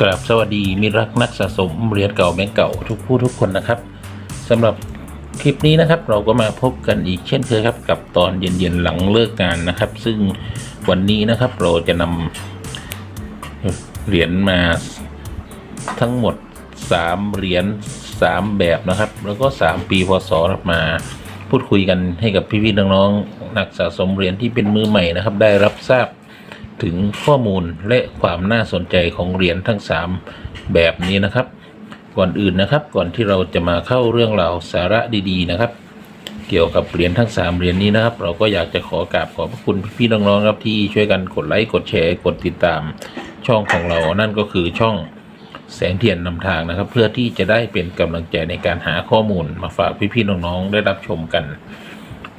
กราบสวัสดีมิรักนักสะสมเหรียญเก่าแบงก์เก่าทุกผู้ทุกคนนะครับสำหรับคลิปนี้นะครับเราก็มาพบกันอีกเช่นเคยครับ กับตอนเย็นๆหลังเลิกงานนะครับ ซึ่งวันนี้นะครับเราจะนำเหรียญมาทั้งหมด 3 เหรียญ3 แบบนะครับ แล้วก็ 3 ปีพศมาพูดคุยกันให้กับพี่ๆน้องๆนักสะสมเหรียญที่เป็นมือใหม่นะครับ ได้รับทราบ ถึงข้อมูลและความน่าสนใจของเหรียญทั้ง 3 แบบนี้นะครับ ก่อนอื่นนะครับ ก่อนที่เราจะมาเข้าเรื่องราวสาระดีๆนะครับ เกี่ยวกับเหรียญทั้ง 3 เหรียญนี้นะครับ เราก็อยากจะขอกราบขอบพระคุณพี่ๆน้องๆครับที่ช่วยกันกดไลค์กดแชร์กดติดตามช่องของเรา นั่นก็คือช่องแสงเทียนนำทางนะครับ เพื่อที่จะได้เป็นกำลังใจในการหาข้อมูลมาฝากพี่ๆน้องๆได้รับชมกัน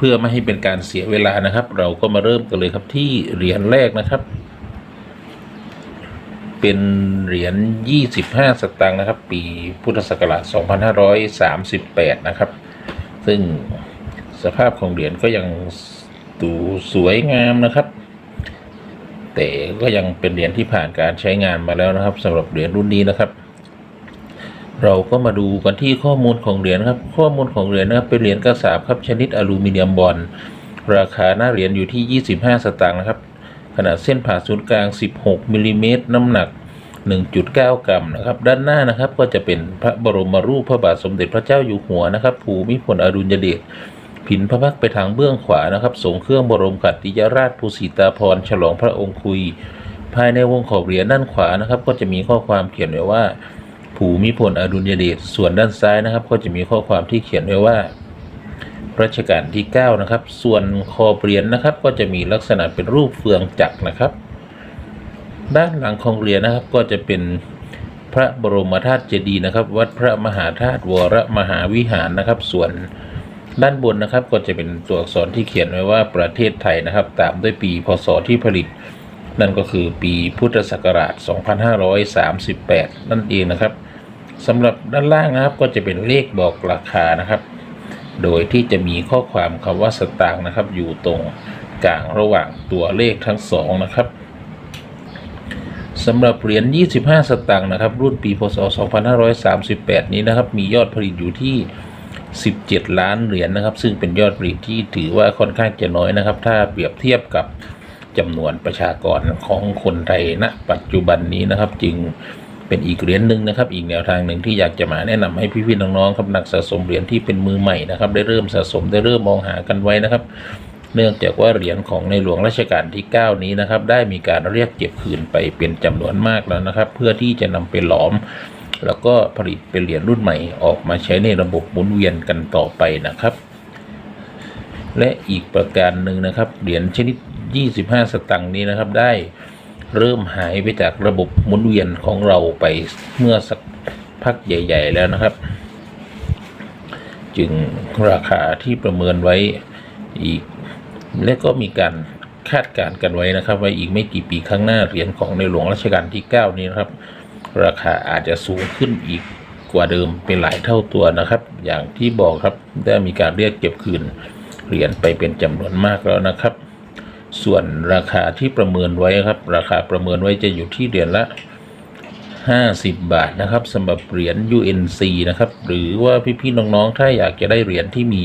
เพื่อไม่ให้เป็นการเสียเวลานะครับ เราก็มาเริ่มกันเลยครับที่เหรียญแรกนะครับ เป็นเหรียญ 25 สตางค์นะครับ ปีพุทธศักราช 2538 นะครับ ซึ่งสภาพของเหรียญก็ยังดูสวยงามนะครับ แต่ก็ยังเป็นเหรียญที่ผ่านการใช้งานมาแล้วนะครับสำหรับเหรียญรุ่นนี้นะครับ เราก็มาดูกันที่ข้อมูลของเหรียญครับ ข้อมูลของเหรียญนะครับเป็นเหรียญกระสาบครับชนิดอลูมิเนียมบอลราคาหน้าเหรียญอยู่ที่ 25 สตางค์นะครับ ขนาดเส้นผ่าศูนย์กลาง 16มิลลิเมตรน้ำหนัก 1.9 กรัมนะครับ ด้านหน้านะครับก็จะเป็นพระบรมรูปพระบาทสมเด็จพระเจ้าอยู่หัวนะครับ ภูมิพลอดุลยเดชผินพระพักตร์ไปทางเบื้องขวานะครับสงเครื่องบรมขัตติยราชภูสิตาพรฉลองพระองค์คุย ภายในวงขอบเหรียญด้านขวานะครับ ก็จะมีข้อความเขียนไว้ว่า ภูมิพลอดุลยเดชส่วนด้านซ้ายนะครับ ก็จะมีข้อความที่เขียนไว้ว่ารัชกาลที่ 9 นะครับ ส่วนคอเหรียญนะครับ ก็จะมีลักษณะเป็นรูปเฟืองจักรนะครับ ด้านหลังของเหรียญนะครับก็จะเป็นพระบรมธาตุเจดีย์นะครับ วัดพระมหาธาตุวรมหาวิหารนะครับ ส่วนด้านบนนะครับ ก็จะเป็นตัวอักษรที่เขียนไว้ว่าประเทศไทยนะครับ ตามด้วยปีพศที่ผลิต นั่นก็คือปีพุทธศักราช 2538 นั่นเองนะครับ สำหรับด้านล่างนะครับก็จะเป็นเลขบอกราคานะครับ โดยที่จะมีข้อความคำว่าสตางค์นะครับ อยู่ตรงกลางระหว่างตัวเลขทั้งสองนะครับสำหรับเหรียญ 25 สตางค์นะครับ รุ่นปี พศ 2538 นี้นะครับ มียอดผลิตอยู่ที่ 17 ล้านเหรียญนะครับ ซึ่งเป็นยอดผลิตที่ถือว่าค่อนข้างจะน้อยนะครับ ถ้าเปรียบเทียบกับจำนวนประชากรของคนไทยณปัจจุบันนี้นะครับ จึง เป็นอีกเหรียญหนึ่งนะครับ อีกแนวทางหนึ่งที่อยากจะมาแนะนำให้พี่ๆน้องๆครับนักสะสมเหรียญที่เป็นมือใหม่นะครับได้เริ่มสะสมได้เริ่มมองหากันไว้นะครับ เนื่องจากว่าเหรียญของในหลวงรัชกาลที่ 9 นี้นะครับ ได้มีการเรียกเก็บคืนไปเป็นจำนวนมากแล้วนะครับ เพื่อที่จะนำไปหลอม แล้วก็ผลิตเป็นเหรียญรุ่นใหม่ออกมาใช้ในระบบหมุนเวียนกันต่อไปนะครับ และอีกประการหนึ่งนะครับเหรียญชนิด 25 สตังค์นี้นะครับได้ เริ่มหายไปจากระบบหมุนเวียนของเราไปเมื่อสักพักใหญ่ ๆ แล้วนะครับ จึงราคาที่ประเมินไว้อีก และก็มีการคาดการณ์กันไว้นะครับ ว่าอีกไม่กี่ปีข้างหน้าเหรียญของในหลวงรัชกาลที่ 9 นี้นะครับ ราคาอาจจะสูงขึ้นอีกกว่าเดิมเป็นหลายเท่าตัวนะครับ อย่างที่บอกครับได้มีการเรียกเก็บคืนเหรียญไปเป็นจำนวนมากแล้วนะครับ ส่วนราคาที่ประเมินไว้ครับ ราคาประเมินไว้จะอยู่ที่เหรียญละ 50 บาทนะครับสำหรับเหรียญ UNC นะครับ หรือว่าพี่ๆน้องๆ ถ้าอยากจะได้เหรียญที่มี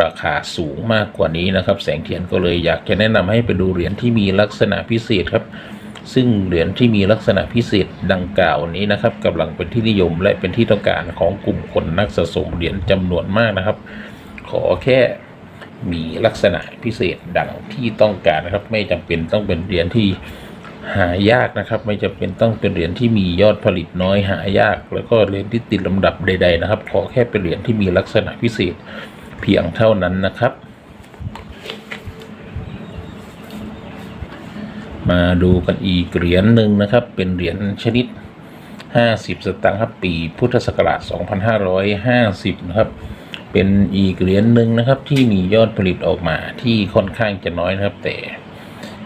ราคาสูงมากกว่านี้นะครับ แสงเทียนก็เลยอยากจะแนะนำให้ไปดูเหรียญที่มีลักษณะพิเศษครับ ซึ่งเหรียญที่มีลักษณะพิเศษดังกล่าวนี้นะครับกำลังเป็นที่นิยมและเป็นที่ต้องการของกลุ่มคนนักสะสมเหรียญจำนวนมากนะครับ ขอแค่ มีลักษณะพิเศษดังที่ต้องการนะครับ ไม่จำเป็นต้องเป็นเหรียญที่หายากนะครับ ไม่จำเป็นต้องเป็นเหรียญที่มียอดผลิตน้อยหายาก แล้วก็เหรียญที่ติดลำดับใด ๆ นะครับ ขอแค่เป็นเหรียญที่มีลักษณะพิเศษเพียงเท่านั้นนะครับ มาดูกันอีกเหรียญหนึ่งนะครับ เป็นเหรียญชนิด 50 สตางค์ครับปีพุทธศักราช 2550 นะครับ เป็นอีกเหรียญหนึ่งนะครับ ที่มียอดผลิตออกมาที่ค่อนข้างจะน้อยนะครับ แต่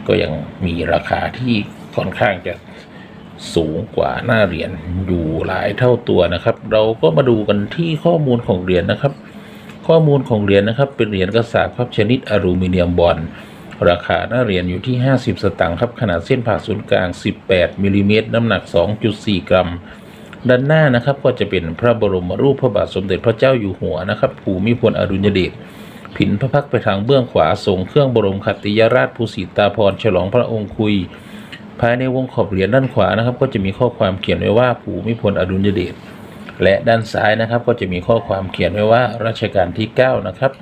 ก็ยังมีราคาที่ค่อนข้างจะสูงกว่าหน้าเหรียญอยู่หลายเท่าตัวนะครับ เราก็มาดูกันที่ข้อมูลของเหรียญนะครับ ข้อมูลของเหรียญนะครับ เป็นเหรียญกระสาบครับชนิดอลูมิเนียมบอลราคาหน้าเหรียญอยู่ที่ 50 สตางค์ครับขนาดเส้นผ่าศูนย์กลาง 18มิลลิเมตรน้ำหนัก 2.4 กรัม ด้านหน้านะครับก็จะเป็นพระบรมรูปพระบาทสมเด็จพระเจ้าอยู่หัวนะครับภูมิพลอดุลยเดชผินพระพักตร์ไปทางเบื้องขวาทรงเครื่องบรมขัตติยราชภูสิตาพรฉลองพระองค์คุย ภายในวงขอบเหรียญด้านขวานะครับ ก็จะมีข้อความเขียนไว้ว่าภูมิพลอดุลยเดชและด้านซ้ายนะครับก็จะมีข้อความเขียนไว้ว่ารัชกาลที่ 9 นะครับ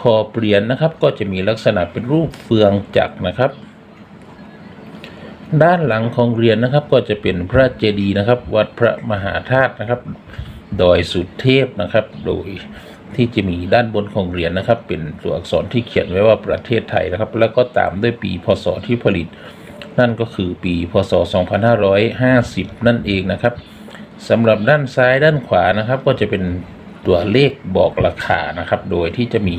ขอบเหรียญนะครับก็จะมีลักษณะเป็นรูปเฟืองจักรนะครับ ด้านหลังของเหรียญนะครับก็จะเป็นพระเจดีย์นะครับ วัดพระมหาธาตุนะครับ ดอยสุเทพนะครับ โดยที่จะมีด้านบนของเหรียญนะครับ เป็นตัวอักษรที่เขียนไว้ว่าประเทศไทยนะครับ แล้วก็ตามด้วยปีพศที่ผลิต นั่นก็คือปีพศ 2550 นั่นเองนะครับสำหรับด้านซ้ายด้านขวานะครับ ก็จะเป็นตัวเลขบอกราคานะครับ โดยที่จะมี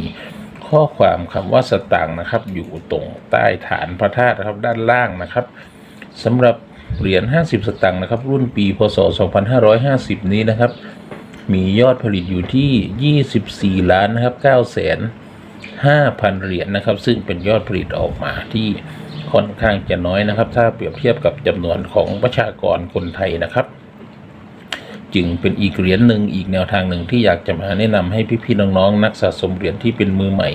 ข้อความคำว่าสตางค์นะครับ อยู่ตรงใต้ฐานพระธาตุนะครับด้านล่างนะครับ สำหรับเหรียญ 50 สตางค์นะครับ รุ่นปีพศ 2550 นี้นะครับ มียอดผลิตอยู่ที่ 24 ล้านนะครับ9แสน5,000 เหรียญนะครับ ซึ่งเป็นยอดผลิตออกมาที่ค่อนข้างจะน้อยนะครับ ถ้าเปรียบเทียบกับจำนวนของประชากรคนไทยนะครับ จึงเป็นอีกเหรียญหนึ่งอีกแนวทางหนึ่งที่อยากจะมาแนะนำให้พี่ๆน้องๆ นักสะสมเหรียญที่เป็นมือใหม่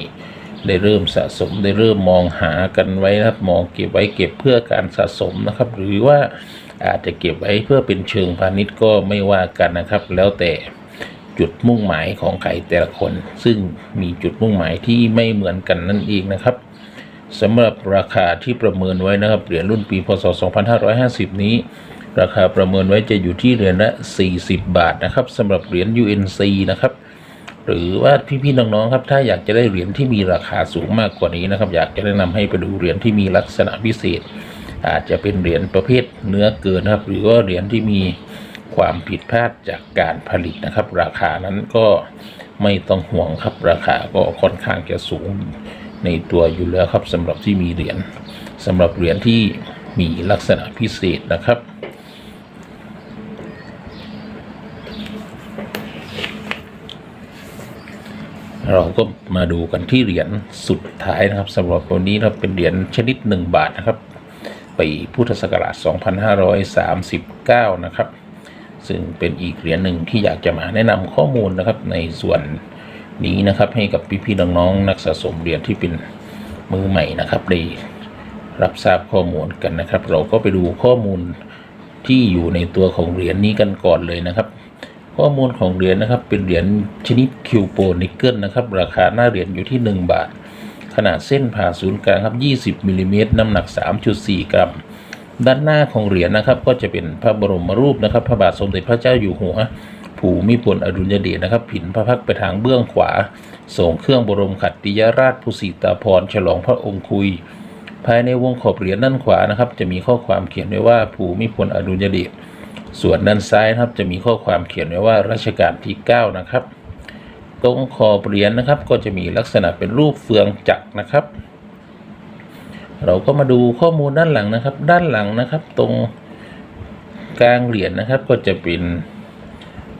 ได้เริ่มสะสมได้เริ่มมองหากันไว้นะครับมองเก็บไว้เก็บเพื่อการสะสมนะครับ หรือว่าอาจจะเก็บไว้เพื่อเป็นเชิงพาณิชย์ก็ไม่ว่ากันนะครับ แล้วแต่จุดมุ่งหมายของใครแต่ละคน ซึ่งมีจุดมุ่งหมายที่ไม่เหมือนกันนั่นเองนะครับสำหรับราคาที่ประเมินไว้นะครับเหรียญรุ่นปีพศ 2550 นี้ ราคาประเมินไว้จะอยู่ที่เหรียญละ 40 บาทนะครับสำหรับเหรียญ UNC นะครับ หรือว่าพี่ๆน้องๆครับ ถ้าอยากจะได้เหรียญที่มีราคาสูงมากกว่านี้นะครับ อยากจะแนะนำให้ไปดูเหรียญที่มีลักษณะพิเศษ อาจจะเป็นเหรียญประเภทเนื้อเกินครับ หรือว่าเหรียญที่มีความผิดพลาดจากการผลิตนะครับ ราคานั้นก็ไม่ต้องห่วงครับราคาก็ค่อนข้างจะสูงในตัวอยู่แล้วครับสำหรับที่มีเหรียญสำหรับเหรียญที่มีลักษณะพิเศษนะครับ เราก็มาดูกันที่เหรียญสุดท้ายนะครับสำหรับวันนี้นะครับเป็นเหรียญชนิด 1 บาทนะครับปีพุทธศักราช 2539 นะครับ ซึ่งเป็นอีกเหรียญหนึ่งที่อยากจะมาแนะนำข้อมูลนะครับในส่วนนี้นะครับให้กับพี่ๆน้องๆนักสะสมเหรียญที่เป็นมือใหม่นะครับได้รับทราบข้อมูลกันนะครับ เราก็ไปดูข้อมูลที่อยู่ในตัวของเหรียญนี้กันก่อนเลยนะครับ ข้อมูลของเหรียญนะครับเป็นเหรียญชนิดคิวโปนิกเกิลนะครับราคาหน้าเหรียญอยู่ที่ 1 บาท ขนาดเส้นผ่าศูนย์กลางครับ 20มิลลิเมตรน้ำหนัก 3.4 กรัม ด้านหน้าของเหรียญนะครับก็จะเป็นพระบรมรูปนะครับ พระบาทสมเด็จพระเจ้าอยู่หัวภูมิพลอดุลยเดชนะครับ ผินพระพักตร์ไปทางเบื้องขวา ส่งเครื่องบรมขัตติยราชภูสิตาพรฉลองพระองค์คุย ภายในวงขอบเหรียญด้านขวานะครับ จะมีข้อความเขียนไว้ว่าภูมิพลอดุลยเดช ส่วนด้านซ้ายนะครับจะมีข้อความเขียนไว้ว่ารัชกาลที่ 9 นะครับ ตรงขอบเหรียญนะครับ ก็จะมีลักษณะเป็นรูปเฟืองจักรนะครับ เราก็มาดูข้อมูลด้านหลังนะครับ ด้านหลังนะครับ ตรงกลางเหรียญนะครับ ก็จะเป็น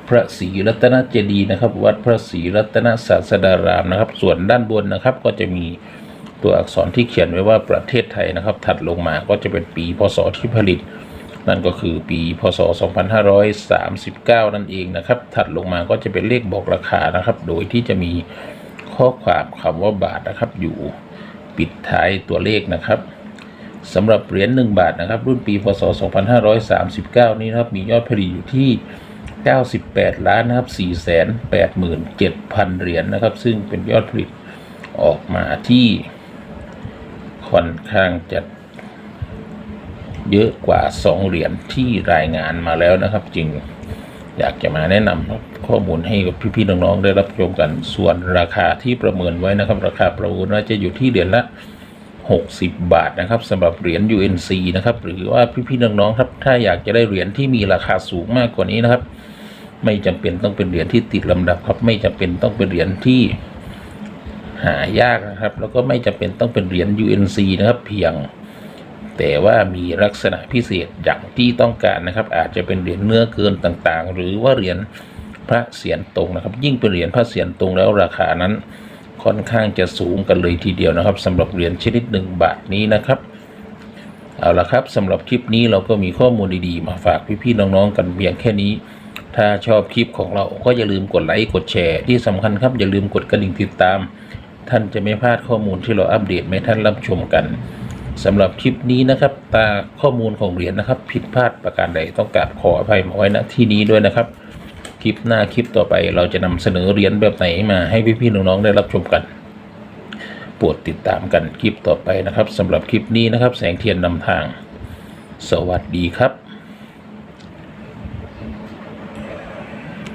พระศรีรัตนเจดีย์นะครับ วัดพระศรีรัตนศาสดารามนะครับ ส่วนด้านบนนะครับ ก็จะมีตัวอักษรที่เขียนไว้ว่าประเทศไทยนะครับ ถัดลงมาก็จะเป็นปีพศที่ผลิต นั่นก็คือปีพศ 2539 นั่นเองนะครับ ถัดลงมาก็จะเป็นเลขบอกราคานะครับ โดยที่จะมีข้อความคำว่าบาทนะครับ อยู่ปิดท้ายตัวเลขนะครับสำหรับเหรียญ1บาทนะครับ รุ่นปีพศ 2539 นี้นะครับมียอดผลิตอยู่ที่ 98 ล้านนะครับ 487,000 เหรียญนะครับ ซึ่งเป็นยอดผลิตออกมาที่ค่อนข้างจะ เยอะกว่า 2 เหรียญที่รายงานมาแล้วนะครับจึงอยากจะมาแนะนำข้อมูลให้กับพี่ๆน้องๆได้รับชมกัน ส่วนราคาที่ประเมินไว้นะครับ ราคาประมูลว่าจะอยู่ที่เหรียญละ 60 บาทนะครับสำหรับเหรียญ UNC นะครับหรือว่าพี่ๆน้องๆครับถ้าอยากจะได้เหรียญที่มีราคาสูงมากกว่านี้นะครับ ไม่จำเป็นต้องเป็นเหรียญที่ติดลำดับครับ ไม่จำเป็นต้องเป็นเหรียญที่หายากนะครับ แล้วก็ไม่จำเป็นต้องเป็นเหรียญ UNC นะครับ เพียง แต่ว่ามีลักษณะพิเศษอย่างที่ต้องการนะครับ อาจจะเป็นเหรียญเนื้อเกินต่างๆ หรือว่าเหรียญพระเศียรตรงนะครับ ยิ่งเป็นเหรียญพระเศียรตรงแล้วราคานั้นค่อนข้างจะสูงกันเลยทีเดียวนะครับสำหรับเหรียญชนิดหนึ่งบาทนี้นะครับเอาละครับสำหรับคลิปนี้เราก็มีข้อมูลดีๆ มาฝากพี่ๆน้องๆกันเพียงแค่นี้ ถ้าชอบคลิปของเราก็อย่าลืมกดไลค์กดแชร์ที่สำคัญครับอย่าลืมกดกระดิ่งติดตาม ท่านจะไม่พลาดข้อมูลที่เราอัปเดตให้ท่านรับชมกัน สำหรับคลิปนี้นะครับตาข้อมูลของเหรียญนะครับ ผิดพลาดประการใดต้องกราบขออภัยมาไว้ณที่นี้ด้วยนะครับ คลิปหน้าคลิปต่อไปเราจะนำเสนอเหรียญแบบไหนมาให้พี่ๆน้องๆได้รับชมกันโปรดติดตามกันคลิปต่อไปนะครับสำหรับคลิปนี้นะครับ แสงเทียนนำทาง สวัสดีครับ